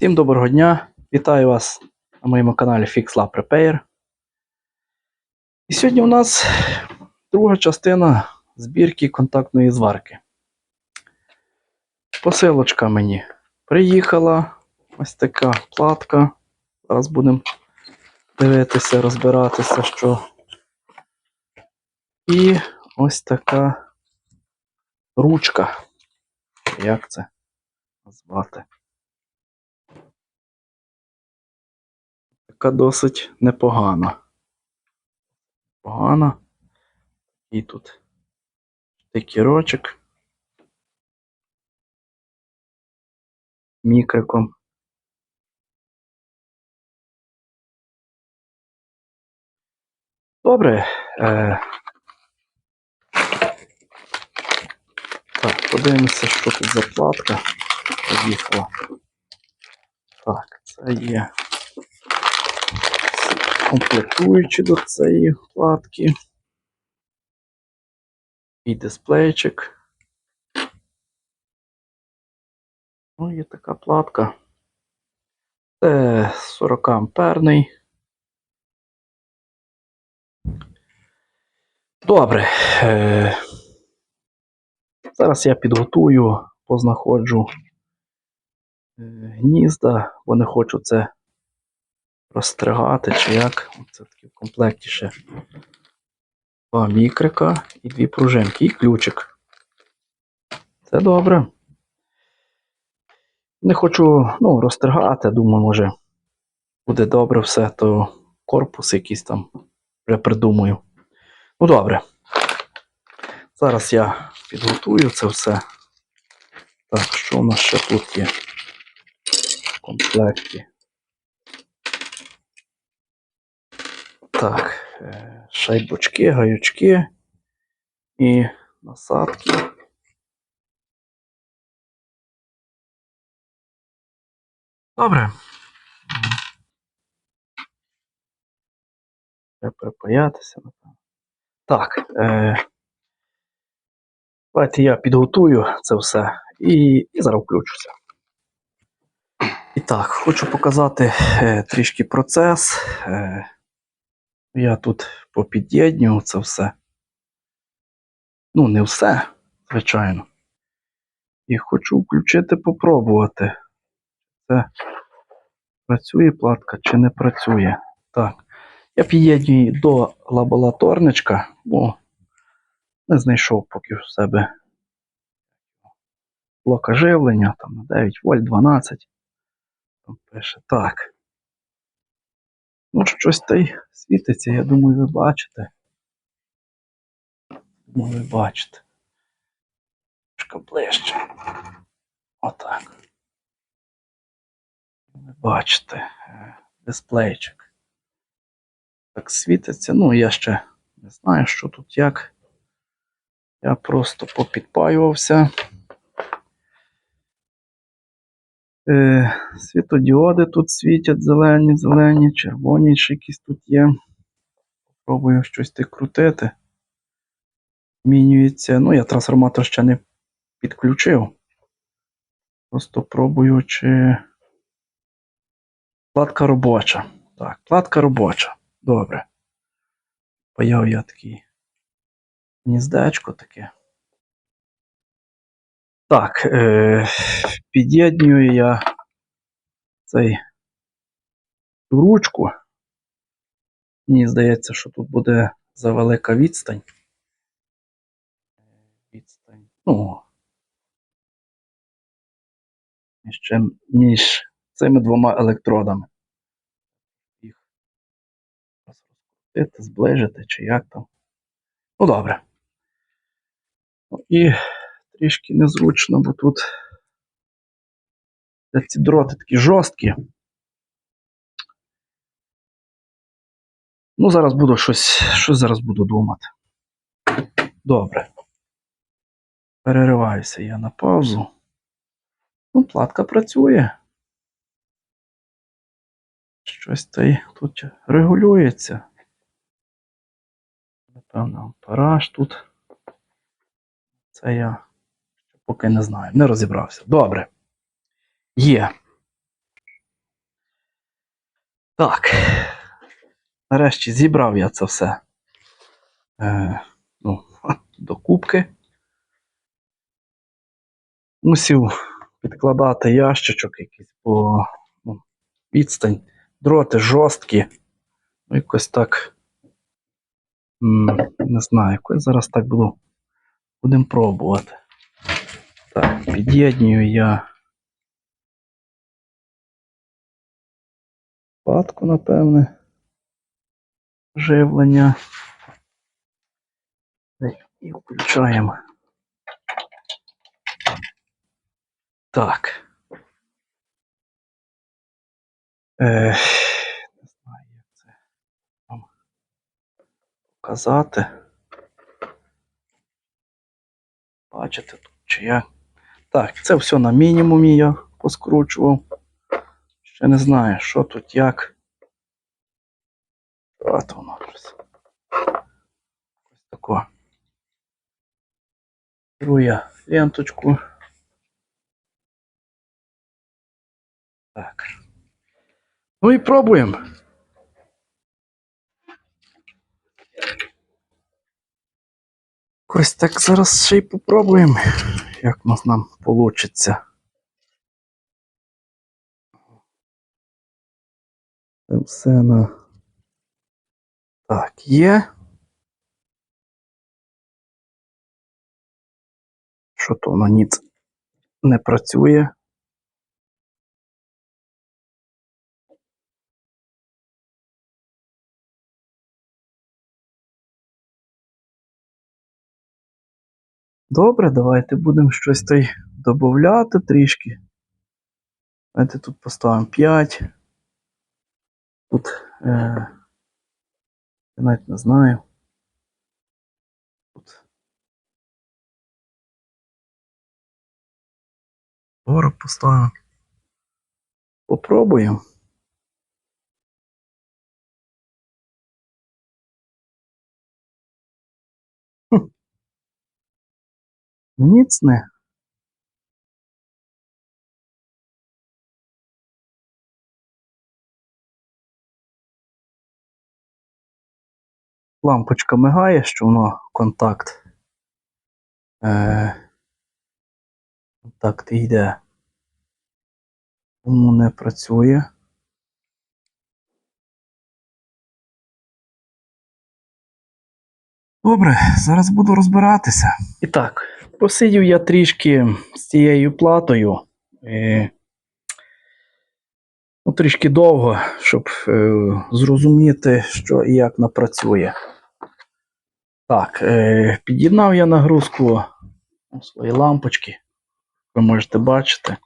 Всім доброго дня! Вітаю вас на моєму каналі FixLab Repair. І сьогодні у нас друга частина збірки контактної зварки. Посилочка мені приїхала. Ось така платка. Зараз будемо дивитися, розбиратися, що. І ось така ручка. Як це назвати? Така досить непогана. Погана. І тут тикірочок. Мікриком. Добре. Е... Так, подивимося, що тут за платка поїхала. Так, це є комплектуючі до цієї вкладки. І дисплейчик. Ну, є така платка. Це 40 амперний. Добре. Е, Зараз я підготую, познаходжу е, гнізда, бо не хочу це розстригати чи як. Це такі в комплекті ще два мікрика і дві пружинки, і ключик. Це добре. Не хочу ну, розстригати, думаю, може буде добре все, то корпус якийсь там вже придумаю. Ну добре. Зараз я підготую це все. Так, що у нас ще тут є в комплекті? Так, е, шайбочки, гаючки і насадки. Добре. Треба припаятися, напевно. Так. Е, давайте я підготую це все і, і зараз включуся. І так, хочу показати е, трішки процес. Е, я тут попід'єднюю це все. Ну, не все, звичайно. І хочу включити, попробувати. Це працює платка чи не працює. Так. Я під'єднюю до лабораторничка, бо не знайшов поки в себе блока живлення, там на 9 вольт 12. Там пише так. Ну, щось та й світиться, я думаю, ви бачите. Думаю, ви бачите. Трошки ближче. Отак. Ви бачите е, дисплейчик. Так світиться. Ну, я ще не знаю, що тут як. Я просто попідпаювався. Е, світодіоди тут світять зелені, зелені, червоні ще якісь тут є. Попробую щось ти крутити. Змінюється. Ну, я трансформатор ще не підключив. Просто пробую, чи. Платка робоча. Так, платка робоча. Добре. Паяв я такий гніздечко таке. Так, е, під'єднюю я цей ручку. Мені здається, що тут буде завелика відстань. Відстань. Ну. Чим- між цими двома електродами. Їх розкрутити, зближити чи як там. Ну, добре. Ну, і трішки незручно, бо тут ці дроти такі жорсткі. Ну, зараз буду щось, щось зараз буду думати. Добре. Перериваюся я на паузу. Ну, платка працює. Щось та й тут регулюється. Напевно, ампераж тут. Це я поки не знаю, не розібрався. Добре. Є. Так. Нарешті зібрав я це все. Е, ну, до кубки. Мусів підкладати ящичок якийсь, бо ну, відстань, дроти жорсткі. Ну, якось так. Не знаю, якось зараз так буду. Будемо пробувати. Так, під'єднюю я патку, напевне. Живлення. І включаємо. Так. Е, не знаю, як це вам показати. Бачите тут чи я. Так, це все на мінімумі я поскручував. Ще не знаю, що тут як. От воно. Ось тако. Беру я ленточку. Так. Ну і пробуємо. Ось так зараз ще й попробуємо, як нас нам вийде. Все на. Так, є. Що то воно ніц не працює. Добре, давайте будемо щось та й додати трішки. Давайте тут поставимо 5. Тут е, я навіть не знаю. Тут 40 поставимо. Попробуємо. Ніц не. Лампочка мигає, що воно контакт. Е, контакт йде. Тому не працює. Добре, зараз буду розбиратися. І так, посидів я трішки з цією платою. Е, ну, трішки довго, щоб е, зрозуміти, що і як напрацює. Так, е, під'єднав я нагрузку у свої лампочки. Ви можете бачити.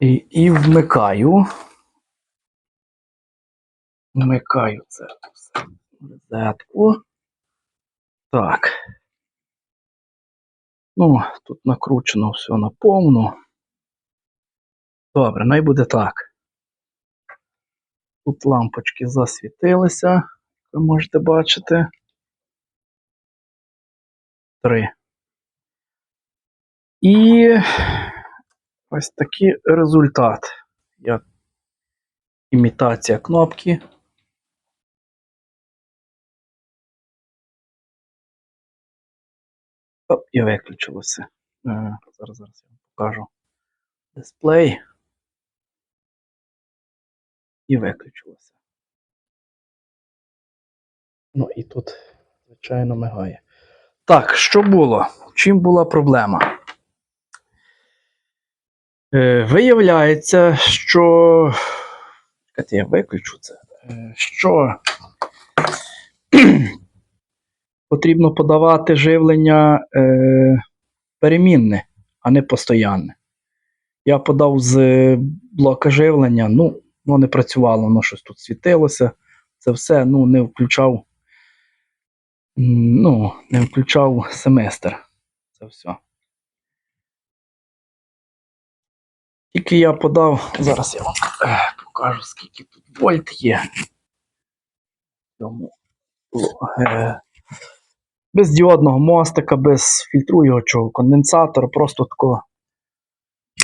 І, і вмикаю. Вмикаю це все. Розетку. Так. Ну, тут накручено все на повну. Добре, най буде так. Тут лампочки засвітилися, як ви можете бачити. Три. І ось такий результат. Я... Імітація кнопки. Оп, і виключилося. Е, Зараз, зараз я вам покажу дисплей. І виключилося. Ну і тут, звичайно, мигає. Так, що було? Чим була проблема? Е, виявляється, що. Я виключу це. Е, що потрібно подавати живлення е, перемінне, а не постоянне. Я подав з блока живлення, ну, воно не працювало, воно щось тут світилося. Це все ну, не включав. Ну, не включав семестр. Це все. Тільки я подав, зараз я вам е, покажу, скільки тут вольт є. В Цьому, е, без діодного мостика, без фільтруючого конденсатора, просто тако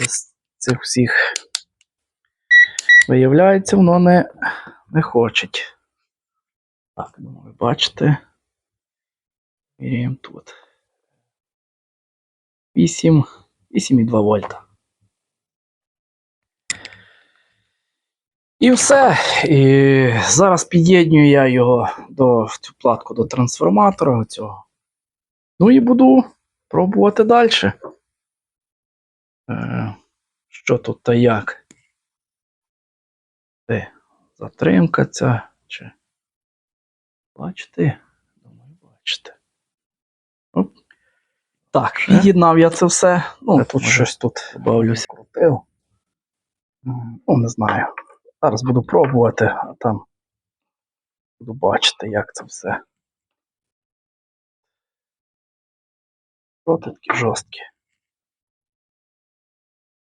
без цих всіх Виявляється, воно не, не хоче. Так, ну, ви бачите. Міряємо тут. 8, 8,2 вольта. І все. І зараз під'єднюю я його до цю платку до трансформатора цього. Ну і буду пробувати далі. Е, що тут та як? Де? Затримка ця чи. Бачите? Думаю, бачите. Оп. Так, під'єднав я це все. Ну, тут щось тут бавлюся, крутив. Ну, не знаю. Зараз буду пробувати, а там буду бачити, як це все. Проти такі жорсткі.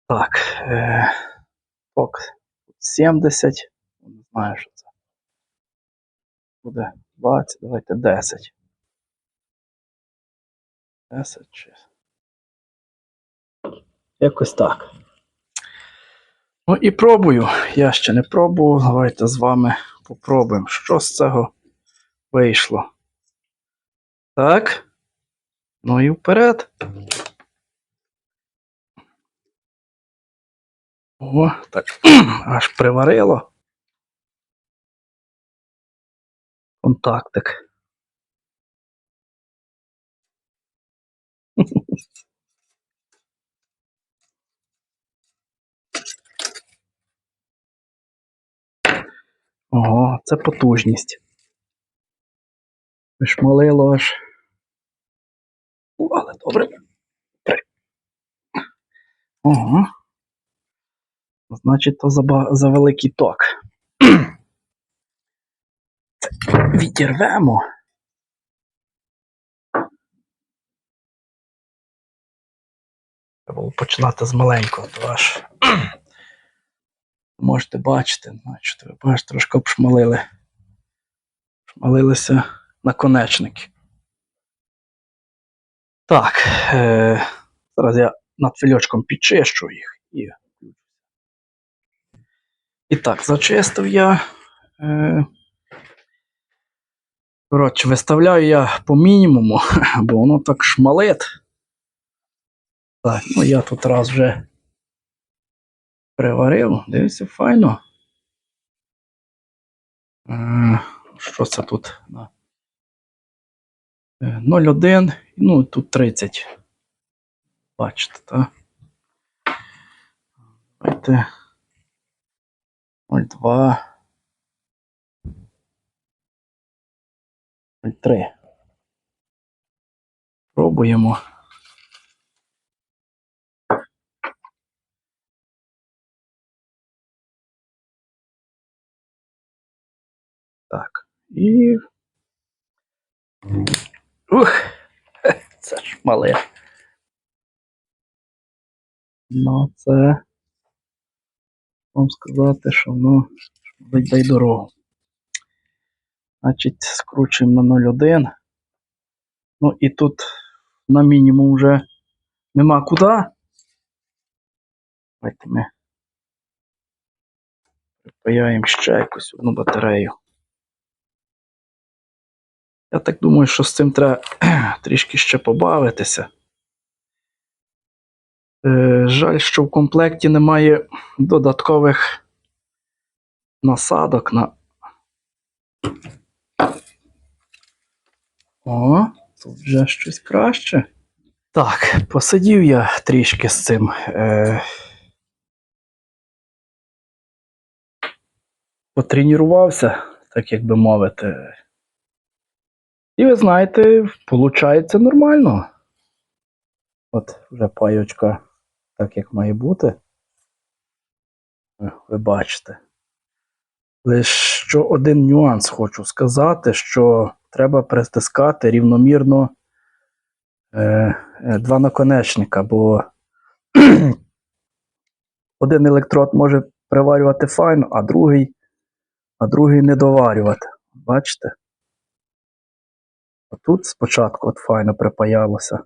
Так. Е, ток 70. Не знаю, що це. Буде 20, давайте 10. 10 чи. Якось так. Ну і пробую. Я ще не пробував. Давайте з вами попробуємо, що з цього вийшло. Так. Ну і вперед. О, так. Аж приварило. Контактик. Ого, це потужність. Шмалило аж. Але добре. При- Ого. Значить, то за, за великий ток. Це відірвемо. Треба було починати з маленького, то аж. Можете бачити, значить, ви бачите, трошки обшмалили. Шмалилися наконечники. Так. Е- зараз я над фільочком підчищу їх і. І так, зачистив я. Е- Коротше, виставляю я по мінімуму, бо воно так шмалить. Так, ну я тут раз вже приварив. Дивіться, файно. Е, Що це тут? На- Е, 0,1, ну тут 30. Бачите, так? Давайте 0,2. 0,3. Пробуємо. Так. І. Ух! Це ж мале. Ну, це. Вам сказати, що воно шмалить дай дорогу. Значить, скручуємо на 0,1. Ну і тут на мінімум вже нема куди. Давайте ми припаяємо ще якусь одну батарею. Я так думаю, що з цим треба трішки ще побавитися. Е, жаль, що в комплекті немає додаткових насадок на. О, тут вже щось краще. Так, посидів я трішки з цим. Е... Потренувався, так як би мовити. І ви знаєте, виходить нормально. От вже пайочка так, як має бути. Е, Ви бачите. Лише що один нюанс хочу сказати, що треба притискати рівномірно е, е, два наконечника, бо один електрод може приварювати файно, а другий, а другий не доварювати. Бачите? А тут спочатку от файно припаялося.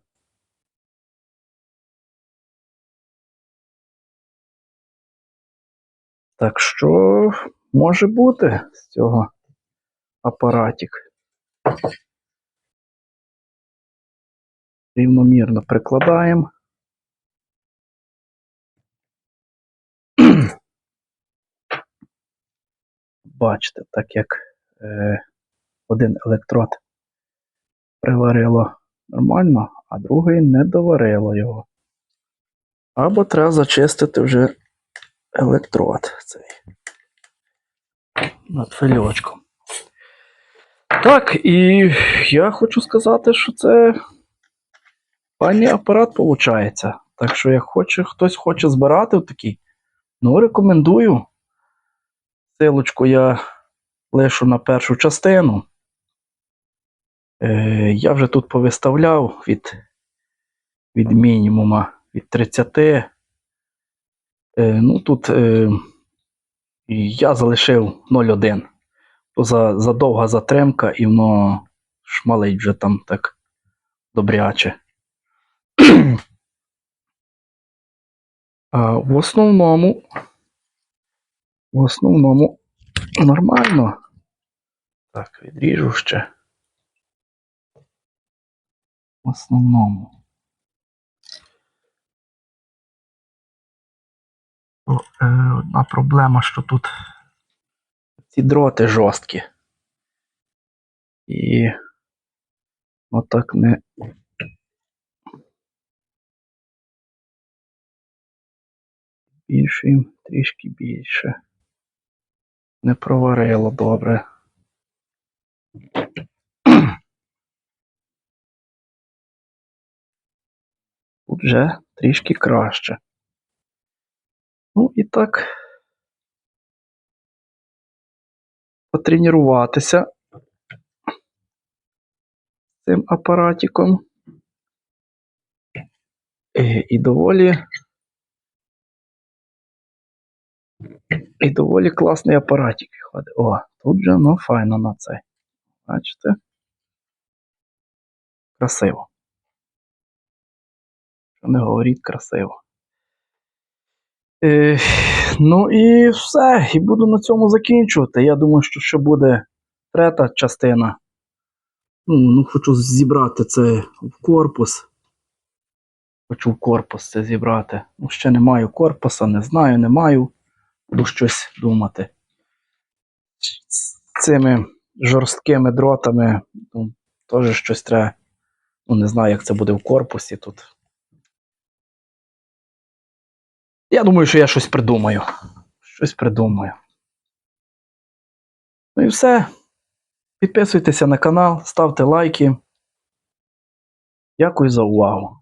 Так що може бути з цього апаратик. Рівномірно прикладаємо. Бачите, так як е, один електрод приварило нормально, а другий не доварило його. Або треба зачистити вже електрод цей над фельочком. Так, і я хочу сказати, що це файний апарат виходить. Так що, як хоче, хтось хоче збирати такий, ну рекомендую. Силочку я лишу на першу частину. Е, я вже тут повиставляв від, від мінімума від 30. Е, ну тут е, я залишив 0,1. То за, за довга затримка і воно шмалить вже там так добряче. А в основному, в основному нормально. Так, відріжу ще. В основному. О, е, Одна проблема, що тут ці дроти жорсткі. І отак не. Більше їм, трішки більше. Не проварило добре. Вже трішки краще. Ну і так. Потренуватися цим апаратиком. І, і доволі. І доволі класний апаратик виходить. О, тут же ну файно на цей. Бачите? Красиво. Що не говоріть красиво. Е, ну і все. І буду на цьому закінчувати. Я думаю, що ще буде третя частина. Ну, ну хочу зібрати це в корпус. Хочу в корпус це зібрати. Ну, ще не маю корпуса, не знаю, не маю. Буду щось думати. З цими жорсткими дротами ну, теж щось треба. Ну, не знаю, як це буде в корпусі тут. Я думаю, що я щось придумаю. Щось придумаю. Ну і все. Підписуйтеся на канал, ставте лайки. Дякую за увагу.